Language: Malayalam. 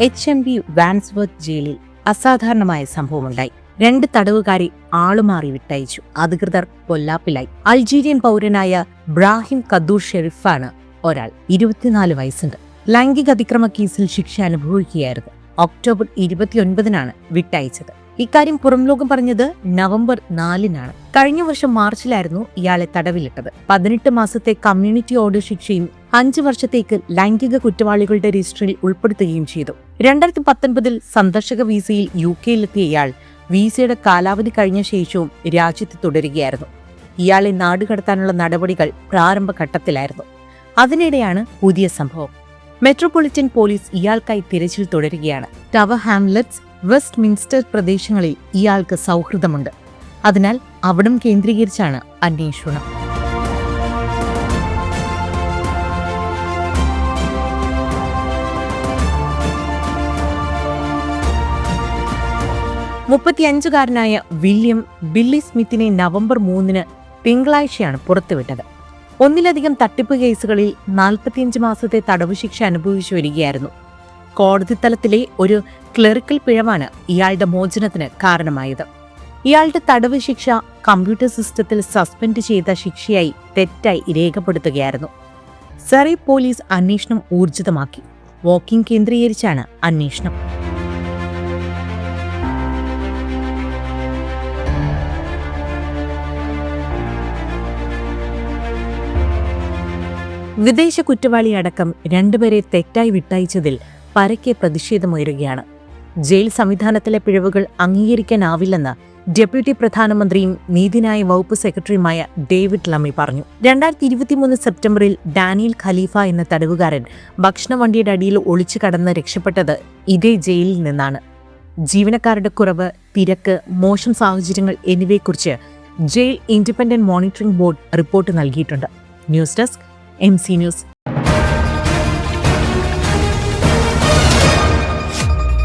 എച്ച് എം ബി വാൻസ്വർത്ത് ജയിലിൽ അസാധാരണമായ സംഭവമുണ്ടായി. രണ്ട് തടവുകാരെ ആളുമാറി വിട്ടയച്ചു. അധികൃതർ കൊല്ലാപ്പിലായി. അൾജീരിയൻ പൗരനായ ബ്രാഹിം കദൂർ ഷെറിഫാണ് ഒരാൾ. ഇരുപത്തിനാല് വയസ്സുണ്ട്. ലൈംഗിക അതിക്രമ കേസിൽ ശിക്ഷ അനുഭവിക്കുകയായിരുന്നു. ഒക്ടോബർ ഇരുപത്തിയൊൻപതിനാണ് വിട്ടയച്ചത്. ഇക്കാര്യം പുറംലോകം പറഞ്ഞത് നവംബർ നാലിനാണ്. കഴിഞ്ഞ വർഷം മാർച്ചിലായിരുന്നു ഇയാളെ തടവിലിട്ടത്. പതിനെട്ട് മാസത്തെ കമ്മ്യൂണിറ്റി ഓർഡർ ശിക്ഷയും അഞ്ചു വർഷത്തേക്ക് ലൈംഗിക കുറ്റവാളികളുടെ രജിസ്റ്ററിൽ ഉൾപ്പെടുത്തുകയും ചെയ്തു. രണ്ടായിരത്തി പത്തൊൻപതിൽ സന്ദർശക വിസയിൽ യു കെയിലെത്തിയ ഇയാൾ വിസയുടെ കാലാവധി കഴിഞ്ഞ ശേഷവും രാജ്യത്ത് തുടരുകയായിരുന്നു. ഇയാളെ നാടുകടത്താനുള്ള നടപടികൾ പ്രാരംഭഘട്ടത്തിലായിരുന്നു അതിനിടെയാണ് പുതിയ സംഭവം. മെട്രോപൊളിറ്റൻ പോലീസ് ഇയാൾക്കായി തിരച്ചിൽ തുടരുകയാണ്. ടവർ ഹാംലെറ്റ്സ് വെസ്റ്റ് മിൻസ്റ്റർ പ്രദേശങ്ങളിൽ ഇയാൾക്ക് സൗഹൃദമുണ്ട്. അതിനാൽ അവിടം കേന്ദ്രീകരിച്ചാണ് അന്വേഷണം. മുപ്പത്തിയഞ്ചുകാരനായ വില്യം ബില്ലി സ്മിത്തിനെ നവംബർ മൂന്നിന് തിങ്കളാഴ്ചയാണ് പുറത്തുവിട്ടത്. ഒന്നിലധികം തട്ടിപ്പ് കേസുകളിൽ നാൽപ്പത്തിയഞ്ച് മാസത്തെ തടവ് ശിക്ഷ അനുഭവിച്ചു വരികയായിരുന്നു. കോടതി തലത്തിലെ ഒരു ക്ലറിക്കൽ പിഴവാണ് ഇയാളുടെ മോചനത്തിന് കാരണമായത്. ഇയാളുടെ തടവ് ശിക്ഷ കമ്പ്യൂട്ടർ സിസ്റ്റത്തിൽ സസ്പെൻഡ് ചെയ്ത ശിക്ഷയായി തെറ്റായി രേഖപ്പെടുത്തുകയായിരുന്നു. സറി പോലീസ് അന്വേഷണം ഊർജിതമാക്കി. വോക്കിംഗ് കേന്ദ്രീകരിച്ചാണ് അന്വേഷണം. വിദേശ കുറ്റവാളിയടക്കം രണ്ടുപേരെ തെറ്റായി വിട്ടയച്ചതിൽ പരക്കെ പ്രതിഷേധമുയരുകയാണ്. ജയിൽ സംവിധാനത്തിലെ പിഴവുകൾ അംഗീകരിക്കാനാവില്ലെന്ന് ഡെപ്യൂട്ടി പ്രധാനമന്ത്രിയും നീതിന്യായ വകുപ്പ് സെക്രട്ടറിയുമായ ഡേവിഡ് ലമ്മി പറഞ്ഞു. രണ്ടായിരത്തി ഇരുപത്തിമൂന്ന് സെപ്റ്റംബറിൽ ഡാനിയൽ ഖലീഫ എന്ന തടവുകാരൻ ഭക്ഷണ വണ്ടിയുടെ അടിയിൽ ഒളിച്ചു കടന്ന് രക്ഷപ്പെട്ടത് ഇതേ ജയിലിൽ നിന്നാണ്. ജീവനക്കാരുടെ കുറവ് തിരക്ക് മോശം സാഹചര്യങ്ങൾ എന്നിവയെക്കുറിച്ച് jail independent monitoring board report നൽകിയിട്ടുണ്ട്. News desk M C news.